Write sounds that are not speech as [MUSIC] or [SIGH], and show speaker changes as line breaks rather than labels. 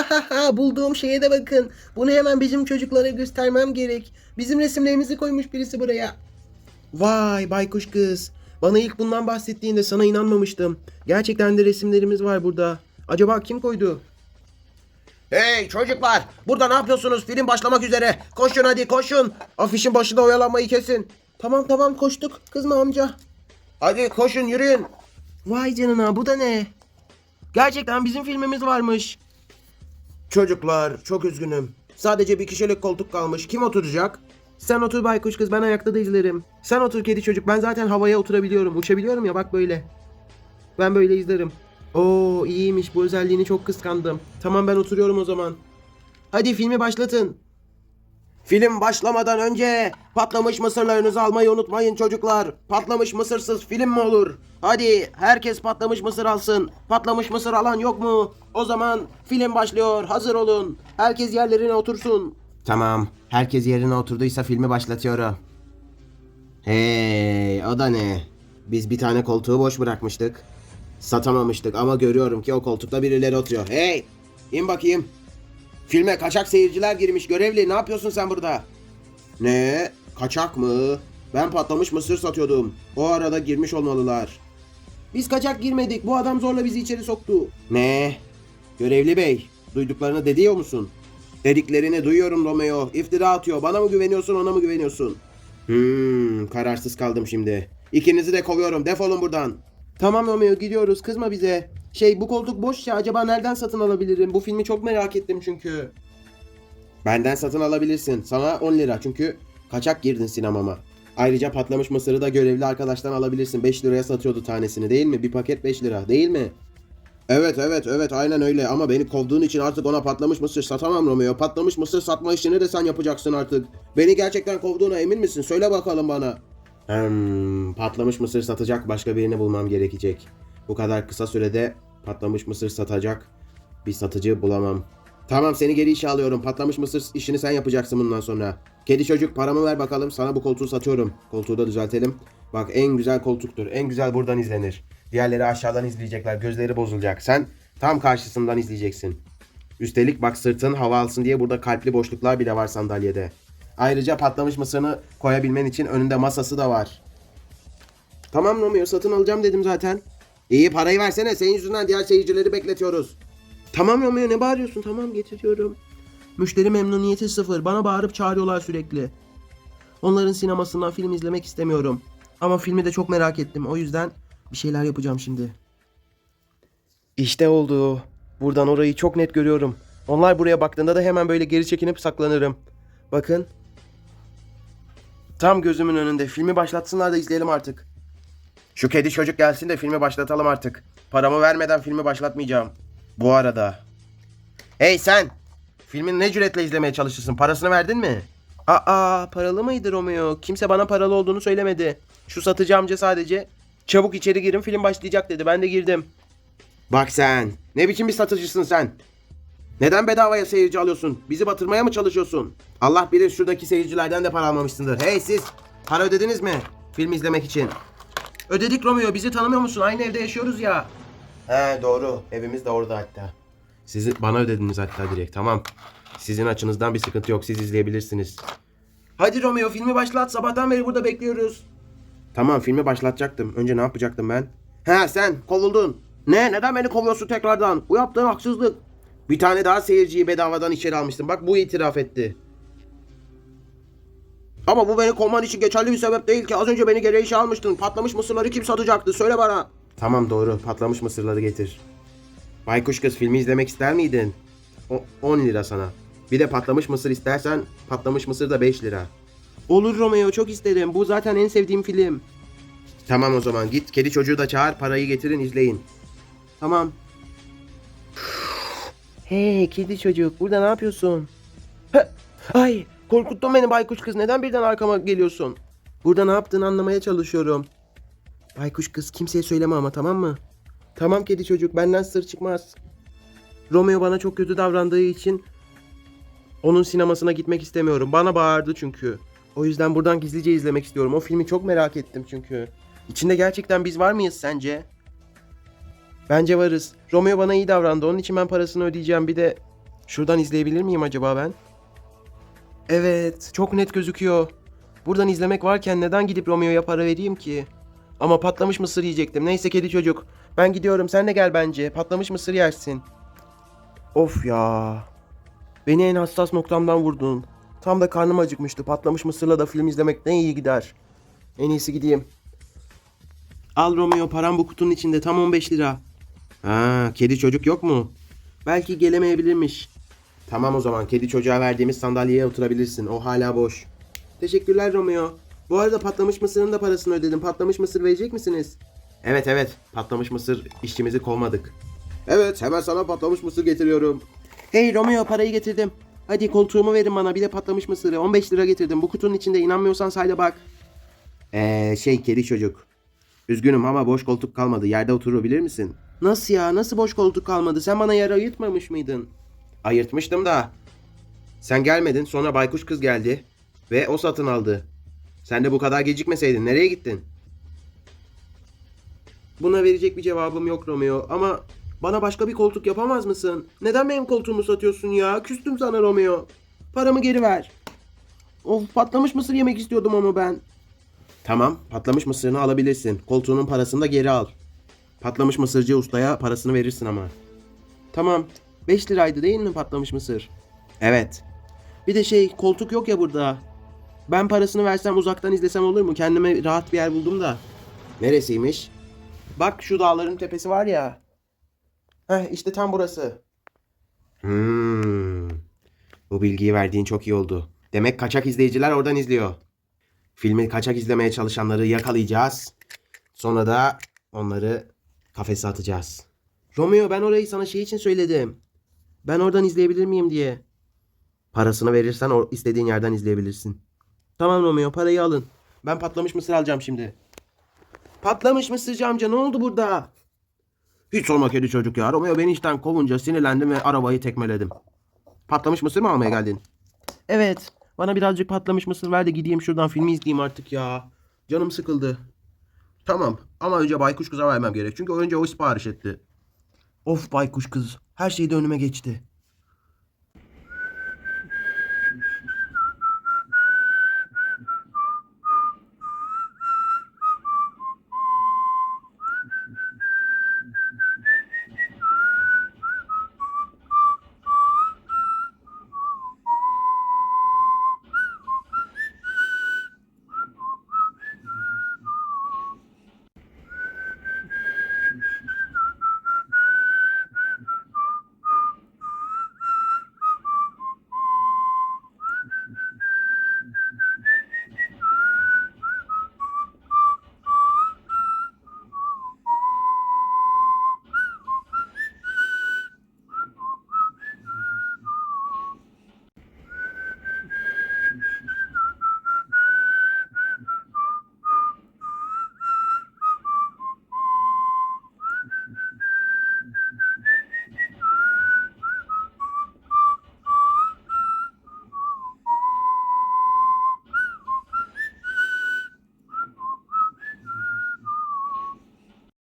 [LAUGHS] Bulduğum şeye de bakın. Bunu hemen bizim çocuklara göstermem gerek. Bizim resimlerimizi koymuş birisi buraya. Vay baykuş kız. Bana ilk bundan bahsettiğinde sana inanmamıştım. Gerçekten de resimlerimiz var burada. Acaba kim koydu? Hey çocuklar burada ne yapıyorsunuz? Film başlamak üzere. Koşun hadi koşun. Afişin başında oyalanmayı kesin. Tamam tamam koştuk. Kızma amca. Hadi koşun yürüyün. Vay canına bu da ne? Gerçekten bizim filmimiz varmış. Çocuklar çok üzgünüm. Sadece bir kişilik koltuk kalmış. Kim oturacak? Sen otur baykuş kız ben ayakta da izlerim. Sen otur kedi çocuk ben zaten havaya oturabiliyorum. Uçabiliyorum ya bak böyle. Ben böyle izlerim. Oo iyiymiş bu özelliğini çok kıskandım. Tamam ben oturuyorum o zaman. Hadi filmi başlatın. Film başlamadan önce patlamış mısırlarınızı almayı unutmayın çocuklar. Patlamış mısırsız film mi olur? Hadi herkes patlamış mısır alsın. Patlamış mısır alan yok mu? O zaman film başlıyor. Hazır olun. Herkes yerlerine otursun. Tamam. Herkes yerine oturduysa filmi başlatıyorum. Hey, o da ne? Biz bir tane koltuğu boş bırakmıştık. Satamamıştık ama görüyorum ki o koltukta birileri oturuyor. Hey, in bakayım. Filme kaçak seyirciler girmiş. Görevli ne yapıyorsun sen burada? Ne? Kaçak mı? Ben patlamış mısır satıyordum. O arada girmiş olmalılar. Biz kaçak girmedik. Bu adam zorla bizi içeri soktu. Ne? Görevli bey, duyduklarını dediyor musun? Dediklerini duyuyorum Romeo. İftira atıyor. Bana mı güveniyorsun, ona mı güveniyorsun? Hmm, kararsız kaldım şimdi. İkinizi de kovuyorum. Defolun buradan. Tamam Romeo gidiyoruz. Kızma bize. Şey bu koltuk boş ya. Acaba nereden satın alabilirim? Bu filmi çok merak ettim çünkü. Benden satın alabilirsin. Sana 10 lira çünkü kaçak girdin sinemama. Ayrıca patlamış mısırı da görevli arkadaştan alabilirsin. 5 liraya satıyordu tanesini değil mi? Bir paket 5 lira değil mi? Evet evet evet aynen öyle ama beni kovduğun için artık ona patlamış mısır satamam Romeo. Patlamış mısır satma işini de sen yapacaksın artık. Beni gerçekten kovduğuna emin misin? Söyle bakalım bana. Hmm, patlamış mısır satacak başka birini bulmam gerekecek. Bu kadar kısa sürede patlamış mısır satacak bir satıcı bulamam. Tamam seni geri işe alıyorum. Patlamış mısır işini sen yapacaksın bundan sonra. Kedi çocuk paramı ver bakalım. Sana bu koltuğu satıyorum. Koltuğu da düzeltelim. Bak en güzel koltuktur. En güzel buradan izlenir. Diğerleri aşağıdan izleyecekler. Gözleri bozulacak. Sen tam karşısından izleyeceksin. Üstelik bak sırtın hava alsın diye burada kalpli boşluklar bile var sandalyede. Ayrıca patlamış mısırını koyabilmen için önünde masası da var. Tamam Romeo satın alacağım dedim zaten. İyi parayı versene. Senin yüzünden diğer seyircileri bekletiyoruz. Tamam Romeo ne bağırıyorsun? Tamam getiriyorum. Müşteri memnuniyeti sıfır. Bana bağırıp çağırıyorlar sürekli. Onların sinemasından film izlemek istemiyorum. Ama filmi de çok merak ettim. O yüzden bir şeyler yapacağım şimdi. İşte oldu. Buradan orayı çok net görüyorum. Onlar buraya baktığında da hemen böyle geri çekinip saklanırım. Bakın. Tam gözümün önünde. Filmi başlatsınlar da izleyelim artık. Şu kedi çocuk gelsin de filmi başlatalım artık. Paramı vermeden filmi başlatmayacağım. Bu arada. Hey sen! Filmin ne cüretle izlemeye çalışırsın? Parasını verdin mi? Aa paralı mıydı Romeo? Kimse bana paralı olduğunu söylemedi. Şu satıcı amca sadece çabuk içeri girin film başlayacak dedi. Ben de girdim. Bak sen. Ne biçim bir satıcısın sen? Neden bedavaya seyirci alıyorsun? Bizi batırmaya mı çalışıyorsun? Allah bilir şuradaki seyircilerden de para almamışsındır. Hey siz! Para ödediniz mi? Film izlemek için. Ödedik Romeo. Bizi tanımıyor musun? Aynı evde yaşıyoruz ya. He doğru. Evimiz de orada hatta. Sizi bana ödediniz hatta direkt. Tamam. Sizin açınızdan bir sıkıntı yok. Siz izleyebilirsiniz. Hadi Romeo filmi başlat. Sabahtan beri burada bekliyoruz. Tamam filmi başlatacaktım. Önce ne yapacaktım ben? He sen kovuldun. Ne? Neden beni kovuyorsun tekrardan? Bu yaptığın haksızlık. Bir tane daha seyirciyi bedavadan içeri almıştım. Bak bu itiraf etti. Ama bu beni kovman için geçerli bir sebep değil ki. Az önce beni geri işe almıştın. Patlamış mısırları kim satacaktı? Söyle bana. Tamam doğru. Patlamış mısırları getir. Baykuş kız filmi izlemek ister miydin? O, 10 lira sana. Bir de patlamış mısır istersen patlamış mısır da 5 lira. Olur Romeo çok isterim. Bu zaten en sevdiğim film. Tamam o zaman git kedi çocuğu da çağır parayı getirin izleyin. Tamam. Hey kedi çocuk burada ne yapıyorsun? Heh, Ay korkuttun beni baykuş kız neden birden arkama geliyorsun? Burada ne yaptığını anlamaya çalışıyorum. Baykuş kız kimseye söyleme ama tamam mı? Tamam kedi çocuk benden sır çıkmaz. Romeo bana çok kötü davrandığı için onun sinemasına gitmek istemiyorum. Bana bağırdı çünkü. O yüzden buradan gizlice izlemek istiyorum. O filmi çok merak ettim çünkü. İçinde gerçekten biz var mıyız sence? Bence varız. Romeo bana iyi davrandı. Onun için ben parasını ödeyeceğim. Bir de Şuradan izleyebilir miyim acaba ben? Evet, çok net gözüküyor. Buradan izlemek varken neden gidip Romeo'ya para vereyim ki? Ama patlamış mısır yiyecektim. Neyse kedi çocuk. Ben gidiyorum. Sen de gel bence. Patlamış mısır yersin. Of ya. Beni en hassas noktamdan vurdun. Tam da karnım acıkmıştı. Patlamış mısırla da film izlemek ne iyi gider. En iyisi gideyim. Al Romeo param bu kutunun içinde tam 15 lira. Ha, kedi çocuk yok mu? Belki gelemeyebilirmiş. Tamam o zaman kedi çocuğa verdiğimiz sandalyeye oturabilirsin. O hala boş. Teşekkürler Romeo. Bu arada patlamış mısırın da parasını ödedim. Patlamış mısır verecek misiniz? Evet evet. Patlamış mısır işçimizi kovmadık. Evet hemen sana patlamış mısır getiriyorum. Hey Romeo parayı getirdim. Hadi koltuğumu verin bana bir de patlamış mısırı. 15 lira getirdim. Bu kutunun içinde inanmıyorsan sayda bak. Eee şey kedi çocuk. Üzgünüm ama boş koltuk kalmadı. Yerde oturabilir misin? Nasıl ya? Nasıl boş koltuk kalmadı? Sen bana yer ayırtmamış mıydın? Ayırtmıştım da. Sen gelmedin. Sonra baykuş kız geldi. Ve o satın aldı. Sen de bu kadar gecikmeseydin nereye gittin? Buna verecek bir cevabım yok Romeo ama bana başka bir koltuk yapamaz mısın? Neden benim koltuğumu satıyorsun ya? Küstüm sana Romeo. Paramı geri ver. Of patlamış mısır yemek istiyordum ama ben. Tamam patlamış mısırını alabilirsin. Koltuğunun parasını da geri al. Patlamış mısırcı ustaya parasını verirsin ama. Tamam. 5 liraydı değil mi patlamış mısır? Evet. Bir de şey koltuk yok ya burada. Ben parasını versem uzaktan izlesem olur mu? Kendime rahat bir yer buldum da. Neresiymiş? Bak şu dağların tepesi var ya. Heh işte tam burası. Hmm. Bu bilgiyi verdiğin çok iyi oldu. Demek kaçak izleyiciler oradan izliyor. Filmi kaçak izlemeye çalışanları yakalayacağız. Sonra da onları kafese atacağız. Romeo ben orayı sana şey için söyledim. Ben oradan izleyebilir miyim diye. Parasını verirsen o istediğin yerden izleyebilirsin. Tamam Romeo parayı alın. Ben patlamış mısır alacağım şimdi. Patlamış mısırcı amca ne oldu burada? Hiç sorma kedi çocuk ya. Romeo beni işten kovunca sinirlendim ve arabayı tekmeledim. Patlamış mısır mı almaya geldin? Evet. Bana birazcık patlamış mısır ver de gideyim şuradan filmi izleyeyim artık ya. Canım sıkıldı. Tamam ama önce baykuş kıza vermem gerek. Çünkü önce o sipariş etti. Of baykuş kız. Her şey de önüme geçti.